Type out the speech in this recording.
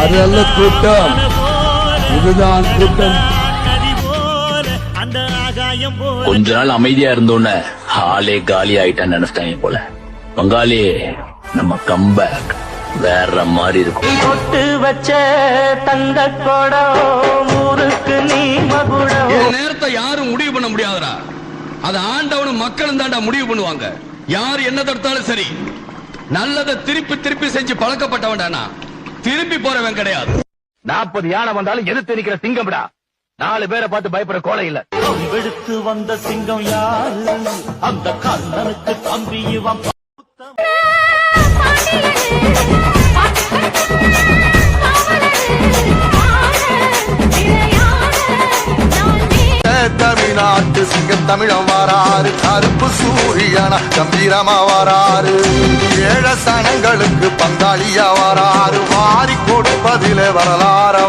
அது அல்ல கூட்டம். இதுதான் கூட்டம். கொஞ்ச நாள் அமைதியா இருந்தோன்னு ஆளே காலி ஆயிட்டான்னு நினைச்சிட்டாங்க போல. பங்காளி நம்ம கம்பேக் வேற மாதிரி இருக்கும். தொட்டு வச்ச கொடம் ஊருக்கு நீ மகுடம். நேரத்தை யாரும் முடிவு பண்ண முடியாதுடா. அது ஆண்டவனும் மக்களும் தாண்டா முடிவு பண்ணுவாங்க. யார் என்ன தடுத்தாலும் சரி நல்லதை திருப்பி திருப்பி செஞ்சு பழக்கப்பட்டவன்டானா திரும்பி போறவன் கிடையாது. நாற்பது யானை வந்தாலும் எதிர்த்து நிக்கிற சிங்கம்டா நாலு பேரை பார்த்து பயப்பட கோலை இல்ல. வெடுத்து வந்த சிங்கம் யாரு? அந்த கர்ணனுக்கு தம்பி இவன் தமிழ்நாட்டு சிங்கம் தமிழம் வராரு கருப்பு சூரியனா கம்பீரமா வராரு ஏழ சனங்களுக்கு பங்காளியா வராரு வாரி கொடுப்பதிலே வரலாறு